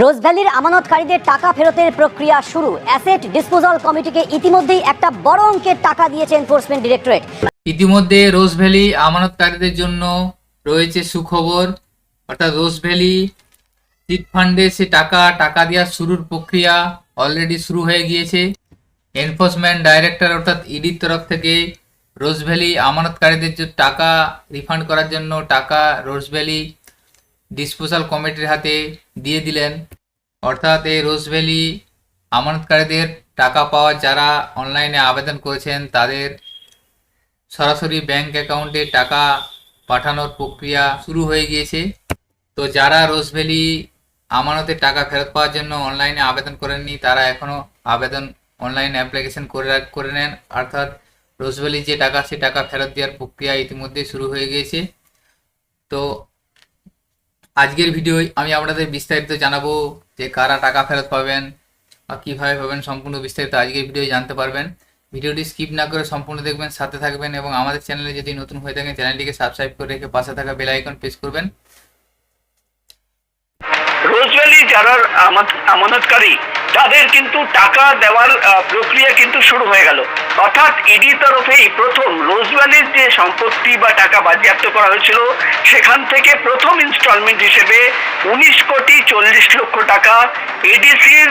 রোজভ্যালির আমানতকারীদের টাকা ফেরতের প্রক্রিয়া শুরু। অ্যাসেট ডিসপোজাল কমিটিকে ইতিমধ্যেই একটা বড় অঙ্কের টাকা দিয়েছে এনফোর্সমেন্ট ডিরেক্টরেট। ইতিমধ্যে রোজ ভ্যালি আমানতকারীদের জন্য রয়েছে সুখবর। অর্থাৎ রোজ ভ্যালি চিট ফান্ডে সে টাকা টাকা দেওয়ার শুরুর প্রক্রিয়া অলরেডি শুরু হয়ে গিয়েছে। এনফোর্সমেন্ট ডাইরেক্টর অর্থাৎ ইডির তরফ থেকে রোজ ভ্যালি আমানতকারীদের টাকা রিফান্ড করার জন্য টাকা রোজ ভ্যালি ডিসপোজাল কমিটির হাতে দিয়ে দিলেন। অর্থাৎ এই রোজ ভ্যালি আমানতকারীদের টাকা পাওয়ার যারা অনলাইনে আবেদন করেছেন, তাদের সরাসরি ব্যাংক অ্যাকাউন্টে টাকা পাঠানোর প্রক্রিয়া শুরু হয়ে গিয়েছে। তো যারা রোজভ্যালি আমানতের টাকা ফেরত পাওয়ার জন্য অনলাইনে আবেদন করেননি, তারা এখনও আবেদন অনলাইন অ্যাপ্লিকেশন করে করে নেন। অর্থাৎ রোজভ্যালি যে টাকা, সে টাকা ফেরত দেওয়ার প্রক্রিয়া ইতিমধ্যে শুরু হয়ে গিয়েছে। তো আজকের ভিডিওয় আমি আপনাদের বিস্তারিত জানাব যে কারা টাকা ফেরত পাবেন বা কীভাবে পাবেন সম্পূর্ণ বিস্তারিত আজকের ভিডিও জানতে পারবেন। ভিডিওটি স্কিপ না করে সম্পূর্ণ দেখবেন, সাথে থাকবেন এবং আমাদের চ্যানেলে যদি নতুন হয়ে থাকেন চ্যানেলটিকে সাবস্ক্রাইব করে রেখে পাশে থাকা বেল আইকন প্রেস করবেন। রোজভ্যালি যারা আমানতকারী তাদের কিন্তু টাকা দেওয়ার প্রক্রিয়া কিন্তু শুরু হয়ে গেল। অর্থাৎ ইডি তরফেই প্রথম রোজভ্যালির যে সম্পত্তি বা টাকা বাজেয়াপ্ত করা হয়েছিল সেখান থেকে প্রথম ইনস্টলমেন্ট হিসেবে উনিশ কোটি চল্লিশ লক্ষ টাকা এডিসির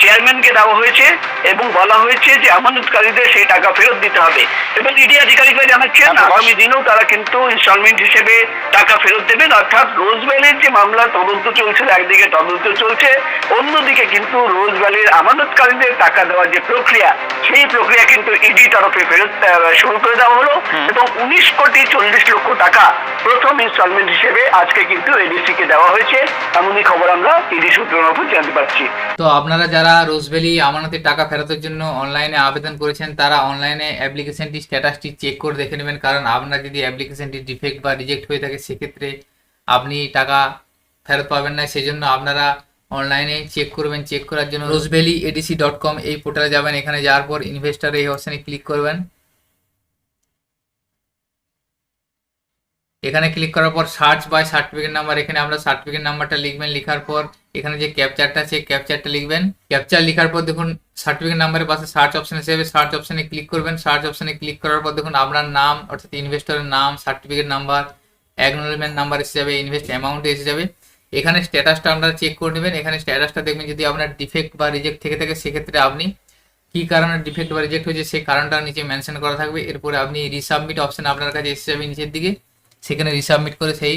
চেয়ারম্যানকে দেওয়া হয়েছে এবং বলা হয়েছে যে আমানতকারীদের সেই টাকা ফেরত দিতে হবে। এবং ইডি আধিকারিকরা জানাচ্ছেন আগামী দিনেও তারা কিন্তু ইনস্টলমেন্ট হিসেবে টাকা ফেরত দেবেন। অর্থাৎ রোজভ্যালির যে মামলা তদন্ত চলছে একদিকে তদন্ত চলছে অন্যদিকে কিন্তু রোজভ্যালির আমানতকারীদের টাকা দেওয়ার যে প্রক্রিয়া সেই প্রক্রিয়া কিন্তু ইডি তরফে ফেরত শুরু করে দেওয়া হলো। এবং উনিশ কোটি চল্লিশ লক্ষ টাকা প্রথম ইনস্টলমেন্ট হিসেবে আজকে কিন্তু এডিসি কে দেওয়া হয়েছে। এমনই খবর আমরা ইডি সূত্রের মারফত জানতে পারছি। তো আপনারা যারা রোজভ্যালি আমানতের টাকা ফেরতের জন্য অনলাইনে আবেদন করেছেন তারা অনলাইনে অ্যাপ্লিকেশনটি স্ট্যাটাসটি চেক করে দেখে নেবেন। কারণ আপনার যদি অ্যাপ্লিকেশনটি ডিফেক্ট বা রিজেক্ট হয়ে থাকে সেক্ষেত্রে আপনি টাকা ফেরত পাবেন না। সেই জন্য আপনারা অনলাইনে চেক করবেন চেক করার জন্য রোজভ্যালি এডিসি ডট কম এই পোর্টালে যাবেন। এখানে যাওয়ার পর ইনভেস্টার এই অপশানে ক্লিক করবেন। এখানে ক্লিক করার পর সার্চ বাই সার্টিফিকেট নাম্বার এখানে আমরা সার্টিফিকেট নাম্বারটা লিখবেন। লেখার পর এখানে যে ক্যাপচারটা আছে ক্যাপচারটা লিখবেন। ক্যাপচার লেখার পর দেখুন সার্টিফিকেট নাম্বারের পাশে সার্চ অপশন হিসেবে সার্চ অপশানে ক্লিক করবেন। সার্চ অপশানে ক্লিক করার পর দেখুন আপনার নাম, অর্থাৎ ইনভেস্টরের নাম সার্টিফিকেট নাম্বার অ্যাকনোলেজমেন্ট নাম্বার এসে যাবে ইনভেস্ট অ্যামাউন্ট এসে যাবে। এখানে স্ট্যাটাসটা আপনারা চেক করে নেবেন। এখানে স্ট্যাটাসটা দেখবেন যদি আপনার ডিফেক্ট বা রিজেক্ট থেকে থাকে, সেক্ষেত্রে আপনি কি কারণে ডিফেক্ট বা রিজেক্ট হয়েছে, সেই কারণটা নিচে মেনশন করা থাকবে। এরপরে আপনি রিসাবমিট অপশন আপনার কাছে এসে যাবে নিচের দিকে। সেখানে রিসাবমিট করে সেই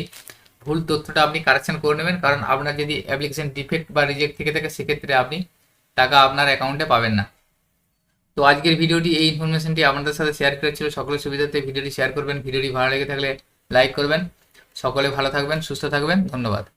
ভুল তথ্যটা আপনি কারেকশন করে নেবেন। কারণ আপনার যদি অ্যাপ্লিকেশন ডিফেক্ট বা রিজেক্ট থেকে থাকে, সেক্ষেত্রে আপনি টাকা আপনার অ্যাকাউন্টে পাবেন না। তো আজকের ভিডিওটি এই ইনফরমেশনটি আপনাদের সাথে শেয়ার করেছিল সকলের সুবিধাতে ভিডিওটি শেয়ার করবেন। ভিডিওটি ভালো লেগে থাকলে লাইক করবেন। সকলে ভালো থাকবেন, সুস্থ থাকবেন। ধন্যবাদ।